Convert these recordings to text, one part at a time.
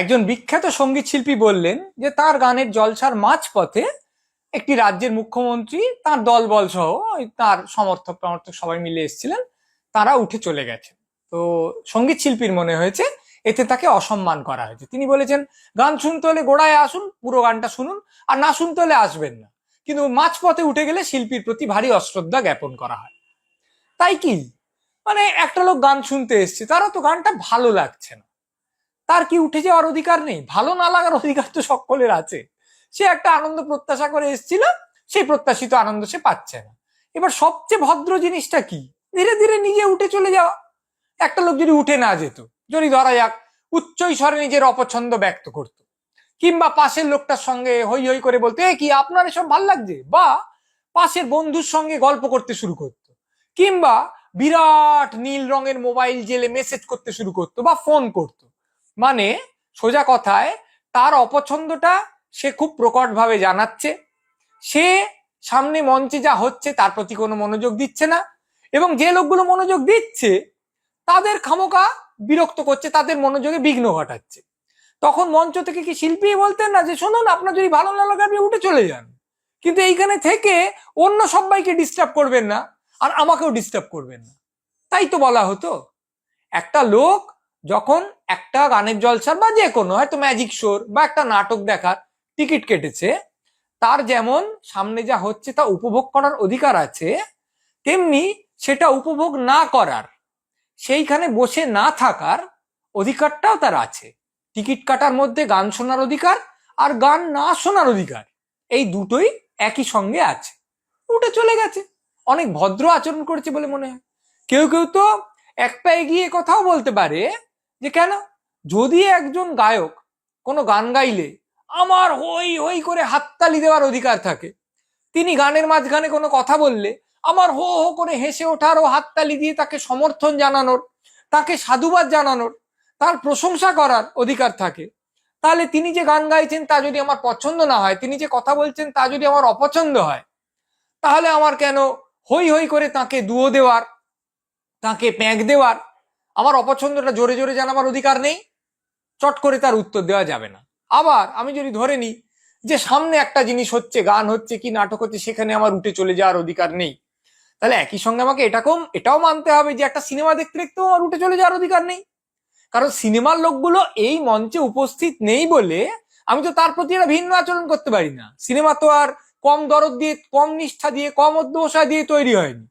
একজন বিখ্যাত সংগীত শিল্পী বললেন যে তার গানের জলসার মাঝপথে একটি রাজ্যের মুখ্যমন্ত্রী, তার দলবল সহ তার সমর্থক সমর্থক সবাই মিলে এসেছিলেন, তারা উঠে চলে গেছে তো সংগীত শিল্পীর মনে হয়েছে, এতে তাকে অসম্মান করা হয়েছে। তিনি বলেছেন, গান শুনতে হলে গোড়ায় আসুন, পুরো গানটা শুনুন, আর না শুনতে হলে আসবেন না। কিন্তু মাঝপথে উঠে গেলে শিল্পীর প্রতি ভারী অশ্রদ্ধা জ্ঞাপন করা হয়। তাই কি? মানে একটা লোক গান শুনতে এসছে তারা তো গানটা ভালো লাগছে না। তার কি উঠে যাওয়ার অধিকার নেই? ভালো না লাগার অধিকার তো সকলের আছে। সে একটা আনন্দ প্রত্যাশা করে এসেছিল, সেই প্রত্যাশিত আনন্দ সে পাচ্ছে না। এবার সবচেয়ে ভদ্র জিনিসটা কি? ধীরে ধীরে নিজে উঠে চলে যাওয়া। একটা লোক যদি উঠে না যেত, যদি ধরা যাক উচ্চ স্বরে নিজের অপছন্দ ব্যক্ত করত। কিংবা পাশের লোকটার সঙ্গে হই হই করে বলতো, এ কি, আপনার এসব ভালো লাগছে? বা পাশের বন্ধুর সঙ্গে গল্প করতে শুরু করতো। কিংবা বিরাট নীল রঙের মোবাইল জেলে মেসেজ করতে শুরু করতো বা ফোন করতো। মানে সোজা কথায় তার অপছন্দটা সে খুব প্রকটভাবে জানাচ্ছে। সে সামনে মঞ্চে যা হচ্ছে তার প্রতি কোনো মনোযোগ দিচ্ছে না এবং যে লোকগুলো মনোযোগ দিচ্ছে তাদের খামোকা বিরক্ত করছে, তাদের মনোযোগে বিঘ্ন ঘটাচ্ছে। তখন মঞ্চ থেকে কি শিল্পী বলতেন না যে, শুনুন, আপনার যদি ভালো না লাগে, আপনি উঠে চলে যান। কিন্তু এইখানে থেকে অন্য সবাইকে ডিস্টার্ব করবেন না আর আমাকেও ডিস্টার্ব করবেন না। তাই তো বলা হতো। একটা লোক যখন একটা গানের জলসার বা যে কোনো, হয়তো ম্যাজিক শোর বা একটা নাটক দেখার টিকিট কেটেছে, তার যেমন সামনে যা হচ্ছে তা উপভোগ করার অধিকার আছে, তেমনি সেটা উপভোগ না করার, সেইখানে বসে না থাকার অধিকারটাও তার আছে। টিকিট কাটার মধ্যে গান শোনার অধিকার আর গান না শোনার অধিকার, এই দুটোই একই সঙ্গে আছে। উঠে চলে গেছে। অনেক ভদ্র আচরণ করেছে বলে মনে হয়। কেউ কেউ তো এক পা এগিয়ে কথাও বলতে পারে যে কেন? যদি একজন গায়ক কোনো গান গাইলে আমার হই হই করে হাততালি দেওয়ার অধিকার থাকে। তিনি গানের মাঝখানে কোনো কথা বললে আমার হো হো করে হেসে ওঠার ও হাততালি দিয়ে তাকে সমর্থন জানানোর, তাকে সাধুবাদ জানানোর, তার প্রশংসা করার অধিকার থাকে। তাহলে তিনি যে গান গাইছেন তা যদি আমার পছন্দ না হয়, তিনি যে কথা বলছেন তা যদি আমার অপছন্দ হয়, তাহলে আমার কেন হই হই করে তাকে দুয়ো দেওয়ার, তাকে প্যাঁক দেওয়ার আমার অপছন্দটা জোরে জোরে জানাবার অধিকার নেই। চট করে তার উত্তর দেওয়া যাবে না। আবার আমি যদি ধরে নিই যে সামনে একটা জিনিস হচ্ছে, গান হচ্ছে কি নাটক হচ্ছে, সেখানে আমার উঠে চলে যাওয়ার অধিকার নেই। তাহলে একই সঙ্গে আমাকে এটাকেও এটাও মানতে হবে যে একটা সিনেমা দেখতে দেখতেও আমার উঠে চলে যাওয়ার অধিকার নেই। কারণ সিনেমার লোকগুলো এই মঞ্চে উপস্থিত নেই বলে আমি তো তার প্রতি একটা ভিন্ন আচরণ করতে পারি না। সিনেমা তো আর কম দরদ দিয়ে, কম নিষ্ঠা দিয়ে, কম অধ্যবসায় দিয়ে তৈরি হয়নি।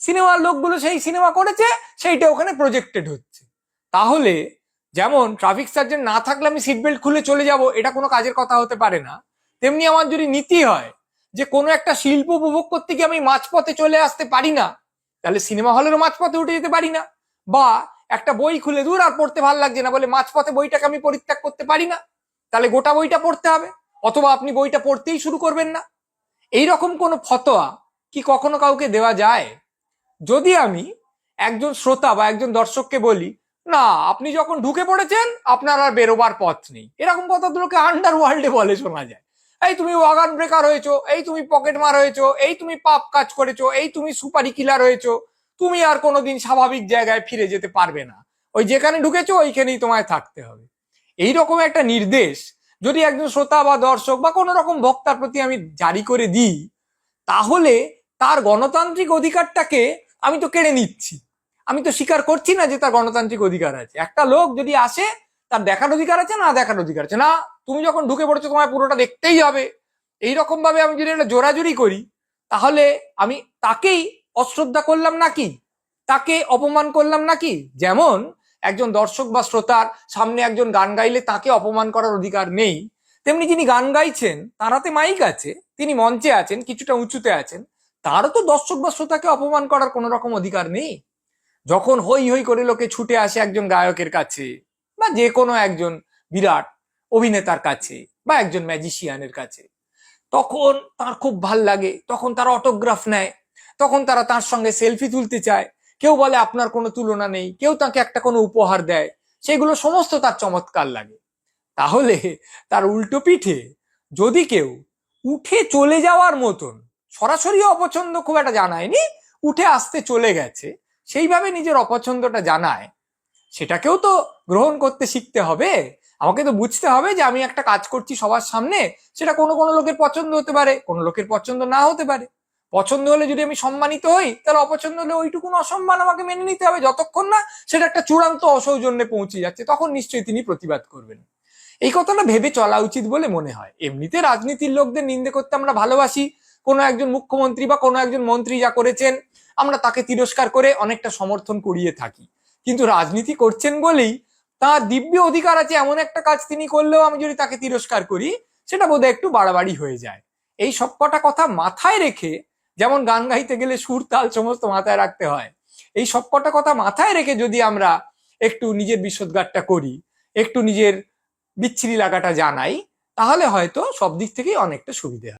সিনেমার লোকগুলো সেই সিনেমা করেছে, সেইটা ওখানে প্রজেক্টেড হচ্ছে। তাহলে যেমন ট্রাফিক সার্জেন্ট না থাকলে আমি সিট বেল্ট খুলে চলে যাব, এটা কোনো কাজের কথা হতে পারে না। তেমনি আমার যদি নীতি হয় যে কোনো একটা শিল্প উপভোগ করতে গিয়ে আমি মাঝপথে চলে আসতে পারি না, তাহলে সিনেমা হলেরও মাঝপথে উঠে যেতে পারি না। বা একটা বই খুলে দূর আর পড়তে ভালো লাগছে না বলে মাঝপথে বইটাকে আমি পরিত্যাগ করতে পারি না, তাহলে গোটা বইটা পড়তে হবে। অথবা আপনি বইটা পড়তেই শুরু করবেন না। এই রকম কোনো ফতোয়া কি কখনো কাউকে দেওয়া যায়? যদি আমি একজন শ্রোতা বা একজন দর্শককে বলি, না, আপনি যখন ঢুকে পড়েছেন, আপনার আর বেরোবার পথ নেই। এরকম কথাগুলোকে আন্ডার ওয়ার্ল্ডে বলে শোনা যায়। এই তুমি ওয়াগান ব্রেকার হয়েছো, এই তুমি পকেট মার হয়েছো, এই তুমি পাপ কাজ করেছ, এই তুমি সুপারি কিলার হয়েছো, তুমি আর কোনোদিন স্বাভাবিক জায়গায় ফিরে যেতে পারবে না। ওই যেখানে ঢুকেছো, ওইখানেই তোমায় থাকতে হবে। এই রকম একটা নির্দেশ যদি একজন শ্রোতা বা দর্শক বা কোনো রকম ভক্তার প্রতি আমি জারি করে দিই, তাহলে তার গণতান্ত্রিক অধিকারটাকে আমি তো কেড়ে নিচ্ছি। আমি তো স্বীকার করছি না যে তার গণতান্ত্রিক অধিকার আছে। একটা লোক যদি আসে, তার দেখার অধিকার আছে, না দেখার অধিকার আছে। না, তুমি যখন ঢুকে পড়েছো, তোমায় পুরোটা দেখতেই হবে। এইরকম ভাবে আমি যদি একটা জোরাজুরি করি, তাহলে আমি তাকেই অশ্রদ্ধা করলাম নাকি? তাকে অপমান করলাম নাকি? যেমন একজন দর্শক বা শ্রোতার সামনে একজন গান গাইলে তাকে অপমান করার অধিকার নেই। তেমনি যিনি গান গাইছেন তার হাতে মাইক আছে, তিনি মঞ্চে আছেন, কিছুটা উঁচুতে আছেন। তারও তো দর্শক বা শ্রোতাকে অপমান করার কোনো রকম অধিকার নেই। যখন হই হই করে লোকে ছুটে আসে একজন গায়কের কাছে, বা যে কোনো একজন বিরাট অভিনেতার কাছে, বা একজন ম্যাজিশিয়ানের কাছে, তখন তার খুব ভালো লাগে, তখন তারা অটোগ্রাফ নেয়, তখন তারা তার সঙ্গে সেলফি তুলতে চায়। কেউ বলে, আপনার কোনো তুলনা নেই। কেউ তাকে একটা কোনো উপহার দেয়। সেগুলো সমস্ত তার চমৎকার লাগে। তাহলে তার উল্টো পিঠে যদি কেউ উঠে চলে যাওয়ার মতন সরাসরি অপছন্দ খুব একটা জানায়নি, উঠে আসতে চলে গেছে। সেইভাবে নিজের অপছন্দটা জানায়। সেটাকেও তো গ্রহণ করতে শিখতে হবে। আমাকে তো বুঝতে হবে যে আমি একটা কাজ করছি সবার সামনে, সেটা কোনো কোনো লোকের পছন্দ হতে পারে, কোনো লোকের পছন্দ না হতে পারে। পছন্দ হলে যদি আমি সম্মানিত হই, তাহলে অপছন্দ হলে ওইটুকুন অসম্মান আমাকে মেনে নিতে হবে। যতক্ষণ না সেটা একটা চূড়ান্ত অসৌজন্যে পৌঁছে যাচ্ছে, তখন নিশ্চয়ই তিনি প্রতিবাদ করবেন। এই কথাটা ভেবে চলা উচিত বলে মনে হয়। এমনিতে রাজনীতির লোকদের নিন্দে করতে আমরা ভালোবাসি কোনো একজন মুখ্যমন্ত্রী বা কোনো একজন মন্ত্রী যা করেছেন, আমরা তাকে তিরস্কার করে অনেকটা সমর্থন করিয়ে থাকি। কিন্তু রাজনীতি করছেন বলেই তার দিব্য অধিকার আছে এমন একটা কাজ তিনি করলেও আমি যদি তাকে তিরস্কার করি, সেটা বোধহয় একটু বাড়াবাড়ি হয়ে যায়। এই সব কটা কথা মাথায় রেখে যেমন গান গাইতে গেলে সুর, তাল সমস্ত মাথায় রাখতে হয়, এই সব কটা কথা মাথায় রেখে যদি আমরা একটু নিজের বিশোধগারটা করি, একটু নিজের বিচ্ছিরি লাগাটা জানাই, তাহলে হয়তো সব দিক থেকেই অনেকটা সুবিধে হয়।